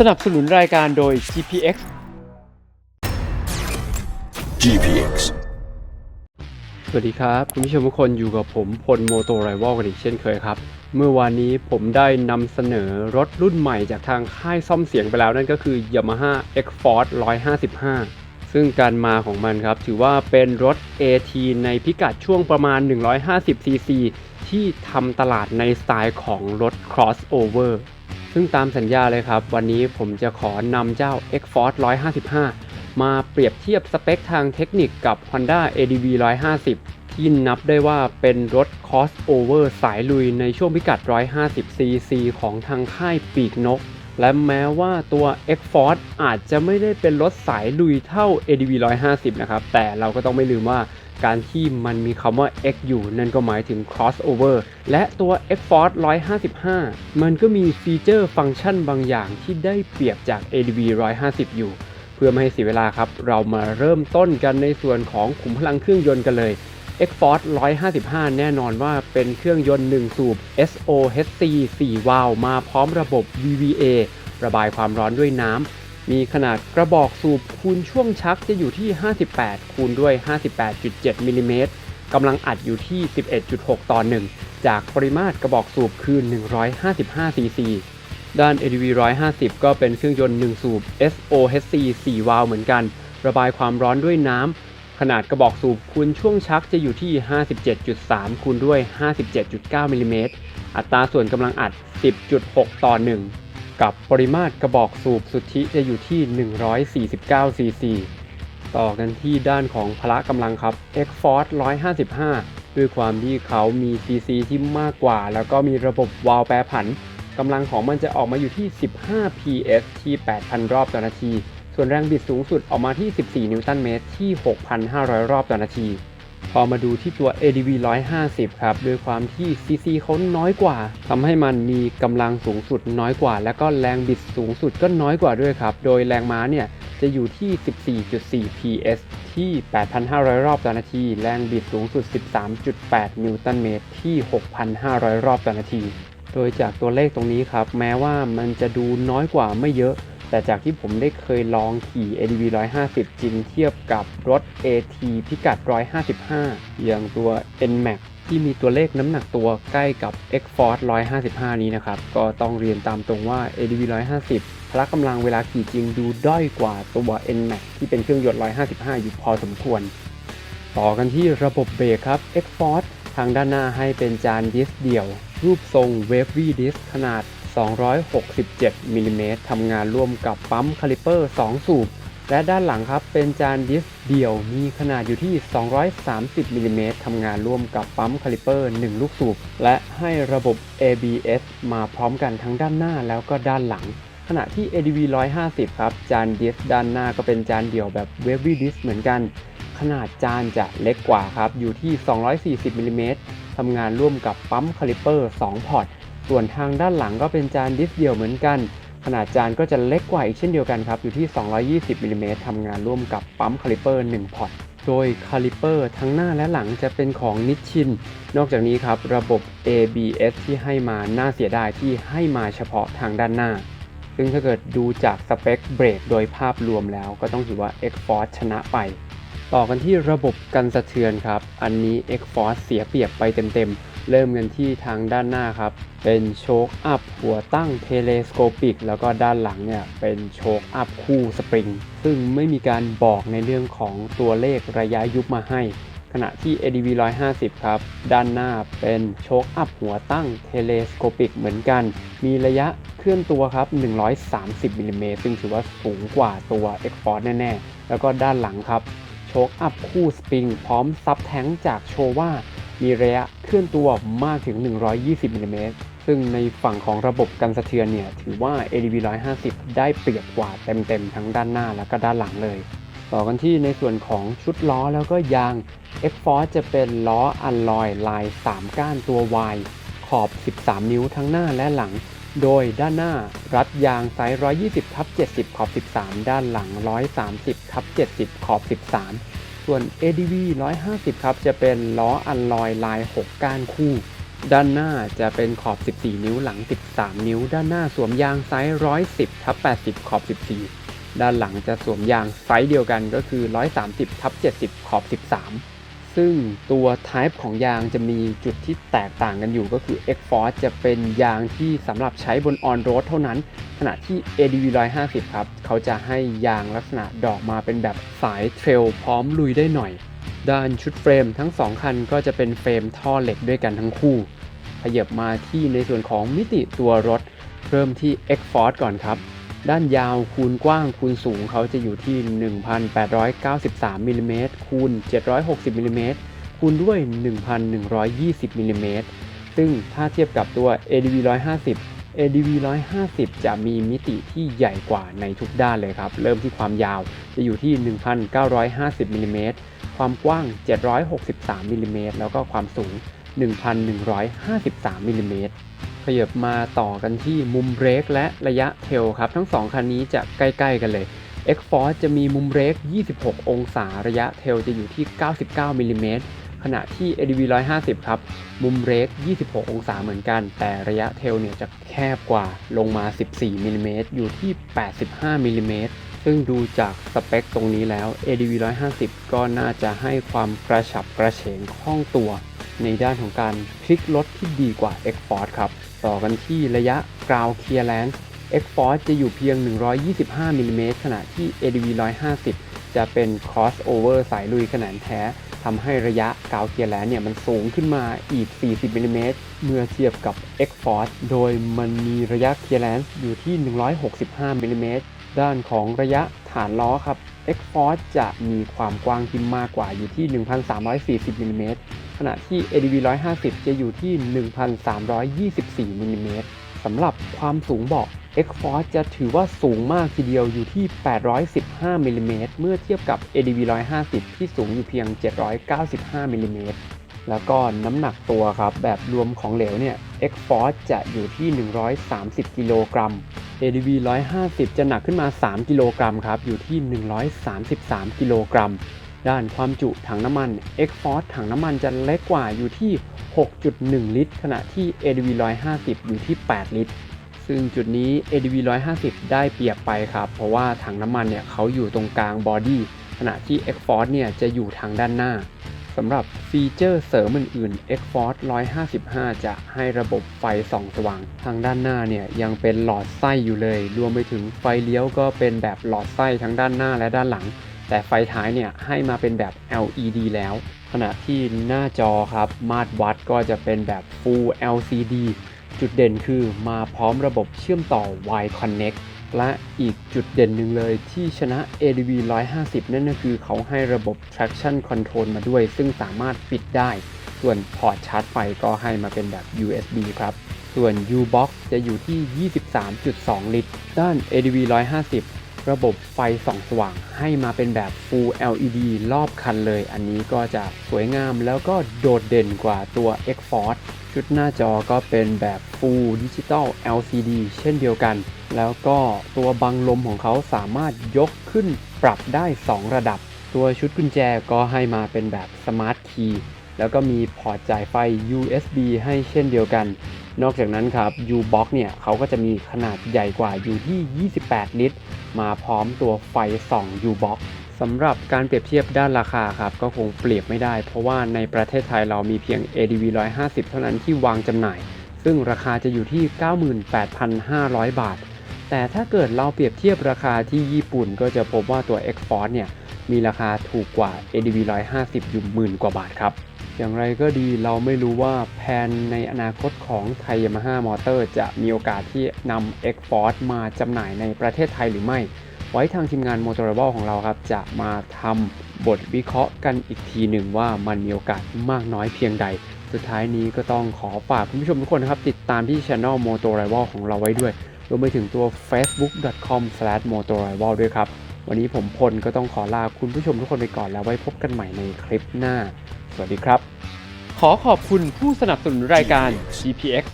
สนับสนุนรายการโดย GPX GPX สวัสดีครับ คุณผู้ชมทุกคนอยู่กับผมพลโมโตไรวอลกันอีกเช่นเคยครับ เมื่อวานนี้ผมได้นำเสนอรถรุ่นใหม่จากทางค่ายซ่อมเสียงไปแล้วนั่นก็คือ Yamaha X-Force 155 ซึ่งการมาของมันครับ ถือว่าเป็นรถ AT ในพิกัดช่วงประมาณ 150cc ที่ทำตลาดในสไตล์ของรถ crossover ซึ่งตามสัญญาเลยครับ วันนี้ผมจะขอนำเจ้า X-Force 155 มาเปรียบเทียบสเปคทางเทคนิคกับ Honda ADV 150 ที่นับได้ว่าเป็นรถ crossover สายลุยในช่วงพิกัด 150cc ของทางค่ายปีกนก และแม้ว่าตัว X-Force อาจจะไม่ได้เป็นรถสายลุยเท่า ADV 150 นะครับ แต่เราก็ต้องไม่ลืมว่า การที่มันมีคำว่า X อยู่นั่นก็หมายถึง crossover และตัว X-Force 155 มันก็มีฟีเจอร์ฟังก์ชันบางอย่างที่ได้เปรียบจาก ADV 150 อยู่ เพื่อไม่ให้เสียเวลาครับ เรามาเริ่มต้นกันในส่วนของขุมพลังเครื่องยนต์กันเลย X-Force 155 แน่นอนว่าเป็นเครื่องยนต์ 1 สูบ SOHC 4 วาล์วมาพร้อมระบบ VVA ระบายความร้อนด้วยน้ำ มีขนาดกระบอกสูบคูณช่วงชักจะอยู่ที่ 58 คูณด้วย 58.7มิลลิเมตรกำลังอัดอยู่ที่ 11.6 ต่อ 1 จากปริมาตรกระบอกสูบคือ155 cc ด้าน ADV 150 ก็เป็นเครื่องยนต์ 1 สูบ SOHC 4 วาล์วเหมือนกัน ระบายความร้อนด้วยน้ำ ขนาดกระบอกสูบคูณช่วงชักจะอยู่ที่ 57.3 คูณด้วย 57.9มิลลิเมตรอัตราส่วนกำลังอัด 10.6 ต่อ 1 กับปริมาตรกระบอกสูบสุทธิจะอยู่ที่ 149 cc ต่อกันที่ด้านของพละกำลังครับ X-Force 155 ด้วยความที่เขามี cc ที่มากกว่า แล้วก็มีระบบวาล์วแปรผันกำลังของมันจะออกมาอยู่ที่ 15 PS ที่ 8,000 รอบต่อนาที ส่วนแรงบิดสูงสุดออกมาที่ 14 นิวตันเมตรที่ 6,500 รอบต่อนาที อมาดูที่ตัว ADV 150 ครับ ด้วยความที่ CC เขาน้อยกว่าทำให้มันมีกำลังสูงสุดน้อยกว่า แล้วก็แรงบิดสูงสุดก็น้อยกว่าด้วยครับ โดยแรงม้าเนี่ยจะอยู่ที่ 14.4 PS ที่ 8,500 รอบต่อนาที แรงบิดสูงสุด 13.8 นิวตันเมตรที่ 6,500 รอบต่อนาที โดยจากตัวเลขตรงนี้ครับ แม้ว่ามันจะดูน้อยกว่าไม่เยอะ แต่จากที่ผมได้เคยลองขี่ ADV 150 จริงเทียบกับรถ AT พิกัด 155 อย่างตัว NMAX ที่มีตัวเลขน้ำหนักตัวใกล้กับ X-Force 155 นี้นะครับ ก็ต้องเรียนตามตรงว่า ADV 150 พละกำลังเวลาขี่จริงดูด้อยกว่าตัว NMAX ที่เป็นเครื่องยนต์ 155 อยู่พอสมควร ต่อกันที่ระบบเบรกครับ X-Force ทางด้านหน้าให้เป็นจานดิสเดี่ยว รูปทรง Wavy Disc ขนาด 267มิลลิเมตรทำงานร่วมกับปั๊มคาลิเปอร์ 2 สูบ และด้านหลังครับเป็นจานดิสเดี่ยวมีขนาดอยู่ที่ 230มิลลิเมตรทำงานร่วมกับปั๊มคาลิเปอร์ 1 ลูกสูบ และให้ระบบ ABS มาพร้อมกันทั้งด้านหน้าแล้วก็ด้านหลังขณะที่ ADV 150 ครับ จานดิสด้านหน้าก็เป็นจานเดี่ยวแบบ Wavy Disc เหมือนกัน ขนาดจานจะเล็กกว่าครับ อยู่ที่ 240มิลลิเมตรทำงานร่วมกับปั๊มคาลิเปอร์ 2 พอร์ต ส่วนทางด้านหลังก็เป็นจานดิสเดียวเหมือนกัน ขนาดจานก็จะเล็กกว่าอีกเช่นเดียวกันครับ อยู่ที่ 220มิลลิเมตรทำงานร่วมกับปั๊มคาลิเปอร์1พอร์ตโดยคาลิเปอร์ทั้งหน้าและหลังจะเป็นของนิชชิน นอกจากนี้ครับ ระบบ ABS ที่ให้มาน่าเสียดายที่ให้มาเฉพาะทางด้านหน้า ซึ่งถ้าเกิดดูจากสเปคเบรกโดยภาพรวมแล้วก็ต้องถือว่า X-Force ชนะไป ต่อกันที่ระบบกันสะเทือนครับ อันนี้ X-Force เสียเปรียบไปเต็มๆ เริ่มกันที่ทางด้านหน้าครับ เป็นโชคอัพหัวตั้งเทเลสโคปิก แล้วก็ด้านหลังเนี่ยเป็นโชคอัพคู่สปริง ซึ่งไม่มีการบอกในเรื่องของตัวเลขระยะยุบมาให้ ขณะที่ ADV 150 ครับ ด้านหน้าเป็นโชคอัพหัวตั้งเทเลสโคปิกเหมือนกัน มีระยะเคลื่อนตัวครับ 130มิลลิเมตรซึ่งถือว่าสูงกว่าตัว X-Force แน่ๆ แล้วก็ด้านหลังครับ โชคอัพคู่สปริง พร้อมซับแท้งจากโชว่า มีระยะเคลื่อนตัวมากถึง 120มิลลิเมตรซึ่งในฝั่งของระบบกันสะเทือนเนี่ย ถือว่า ADV 150 ได้เปรียบกว่าเต็มๆ ทั้งด้านหน้าและก็ด้านหลังเลย ต่อกันที่ในส่วนของชุดล้อแล้วก็ยาง X-Force จะเป็นล้ออัลลอยลาย 3 ก้านตัว Y ขอบ 13 นิ้วทั้งหน้าและหลัง โดยด้านหน้ารัดยางไซส์120ทับ70 ขอบ 13 ด้านหลัง 130ทับ70 ขอบ 13 ส่วน ADV 150 ครับ จะเป็นล้ออัลลอยลาย 6 ก้านคู่ ด้านหน้าจะเป็นขอบ 14 นิ้วหลัง 13 นิ้ว ด้านหน้าสวมยางไซส์ 110ทับ80 ขอบ 14 ด้านหลังจะสวมยางไซส์เดียวกันก็คือ 130ทับ70 ขอบ 13 ซึ่งตัว type ของยางจะมีจุดที่แตกต่างกันอยู่ก็คือ X Force จะเป็นยางที่สำหรับใช้บน on road เท่านั้น ขณะที่ ADV 150 ครับ เขาจะให้ยางลักษณะดอกมาเป็นแบบสายเทรลพร้อมลุยได้หน่อย ด้านชุดเฟรมทั้ง 2 คันก็จะเป็นเฟรมท่อเหล็กด้วยกันทั้งคู่ขยับมาที่ในส่วนของมิติตัวรถ เริ่มที่ X Force ก่อนครับ ด้านยาวคูณกว้างคูณสูงเขาจะอยู่ที่ 1,893มิลลิเมตรคูณ 760มิลลิเมตรคูณด้วย 1,120มิลลิเมตรซึ่งถ้าเทียบกับตัว ADV 150 ADV 150 จะมีมิติที่ใหญ่กว่าในทุกด้านเลยครับ เริ่มที่ความยาวจะอยู่ที่ 1,950มิลลิเมตรความกว้าง 763มิลลิเมตรแล้วก็ความสูง 1,153มิลลิเมตร ขยับมาต่อกันที่มุมเบรกและระยะเทลครับ ทั้ง 2 คันนี้จะใกล้ ๆ กันเลย X Force จะมีมุมเบรก 26 องศาระยะเทลจะอยู่ที่ 99มิลลิเมตรขณะที่ ADV 150 ครับ มุมเบรก 26 องศาเหมือนกัน แต่ระยะเทลเนี่ยจะแคบกว่าลงมา 14มิลลิเมตรอยู่ที่ 85มิลลิเมตรซึ่งดูจากสเปคตรงนี้แล้ว ADV 150 ก็น่าจะให้ความกระฉับกระเฉงคล่องตัว ในด้านของการพลิกรถที่ดีกว่า X Force ครับ ต่อกันที่ระยะ ground clearance X Force จะอยู่เพียง 125มิลลิเมตรขณะที่ ADV 150 จะเป็น crossover สายลุยขนาดแท้ทำให้ระยะ ground clearance เนี่ยมันสูงขึ้นมาอีก 40มิลลิเมตรเมื่อเทียบกับ X Force โดยมันมีระยะ clearance อยู่ที่ 165มิลลิเมตรด้านของระยะฐานล้อครับ X Force จะมีความกว้างที่มากกว่าอยู่ที่ 1,340มิลลิเมตร ขณะที่ ADV 150 จะอยู่ที่ 1,324มิลลิเมตรสำหรับความสูงเบาะ X Force จะถือว่าสูงมากทีเดียวอยู่ที่ 815มิลลิเมตรเมื่อเทียบกับ ADV 150 ที่สูงอยู่เพียง 795มิลลิเมตรแล้วก็น้ำหนักตัวครับ แบบรวมของเหลวเนี่ย X Force จะอยู่ที่ 130 กิโลกรัม ADV 150 จะหนักขึ้นมา 3 กิโลกรัมครับ อยู่ที่ 133 กิโลกรัม ด้านความจุถังน้ำมัน X Force ถังน้ำมันจะเล็กกว่าอยู่ที่ 6.1 ลิตร ขณะที่ ADV 150 อยู่ที่ 8 ลิตร ซึ่งจุดนี้ ADV 150 ได้เปรียบไปครับ เพราะว่าถังน้ำมันเนี่ยเขาอยู่ตรงกลางบอดี้ ขณะที่ X Force เนี่ยจะอยู่ทางด้านหน้าสำหรับฟีเจอร์เสริมอื่นๆ X Force 155 จะให้ระบบไฟส่องสว่าง ทางด้านหน้าเนี่ยยังเป็นหลอดไส้อยู่เลย รวมไปถึงไฟเลี้ยวก็เป็นแบบหลอดไส้ทั้งด้านหน้าและด้านหลัง แต่ไฟท้ายเนี่ยให้มาเป็นแบบ LED แล้ว ขณะที่หน้าจอครับมาตรวัดก็จะเป็นแบบ Full LCD จุดเด่นคือมาพร้อมระบบเชื่อมต่อ Y Connect และอีกจุดเด่นหนึ่งเลยที่ชนะ ADV 150 นั่นก็คือเขาให้ระบบ traction control มาด้วย ซึ่งสามารถปิดได้ ส่วนพอร์ตชาร์จไฟก็ให้มาเป็นแบบ USB ครับ ส่วน U-Box จะอยู่ที่ 23.2 ลิตร ด้าน ADV 150 ระบบไฟส่องสว่างให้มาเป็นแบบ Full LED รอบคันเลย อันนี้ก็จะสวยงามแล้วก็โดดเด่นกว่าตัว X Force ชุดหน้าจอก็เป็นแบบ Full Digital LCD เช่นเดียวกัน แล้วก็ตัวบังลมของเขาสามารถยกขึ้นปรับได้ 2 ระดับ ตัวชุดกุญแจก็ให้มาเป็นแบบ Smart Key แล้วก็มีพอร์ตจ่ายไฟ USB ให้เช่นเดียวกัน นอกจากนั้นครับ U-Box เนี่ยเขาก็จะมีขนาดใหญ่กว่าอยู่ที่ 28 ลิตร มาพร้อมตัวไฟส่อง U-Box สำหรับการเปรียบเทียบด้านราคาครับก็คงเปรียบไม่ได้ เพราะว่าในประเทศไทยเรามีเพียง ADV 150 เท่านั้นที่วางจำหน่าย ซึ่งราคาจะอยู่ที่ 98,500 บาท แต่ถ้าเกิดเราเปรียบเทียบราคาที่ญี่ปุ่นก็จะพบว่าตัว X Force เนี่ยมีราคาถูกกว่า ADV 150 อยู่หมื่นกว่าบาทครับ อย่างไรก็ดีเราไม่รู้ว่าแผนในอนาคตของไทยยามาฮ่ามอเตอร์จะมีโอกาสที่นำ X Force มาจำหน่ายในประเทศไทยหรือไม่ ไว้ทางทีมงาน m o t o r a b l e ของเราครับ จะมาทำบทวิเคราะห์กันอีกทีหนึ่งว่ามันมีโอกาสมากน้อยเพียงใด สุดท้ายนี้ก็ต้องขอฝากคุณผู้ชมทุกคนนะครับ ติดตามที่ Channel m o t o r i v a l ของเราไว้ด้วยรวมไปถึงตัว facebook.com/motorrival ด้วยครับ วันนี้ผมพลก็ต้องขอลาคุณผู้ชมทุกคนไปก่อนแล้วไว้พบกันใหม่ในคลิปหน้า สวัสดีครับ ขอขอบคุณผู้สนับสนุนรายการ GPX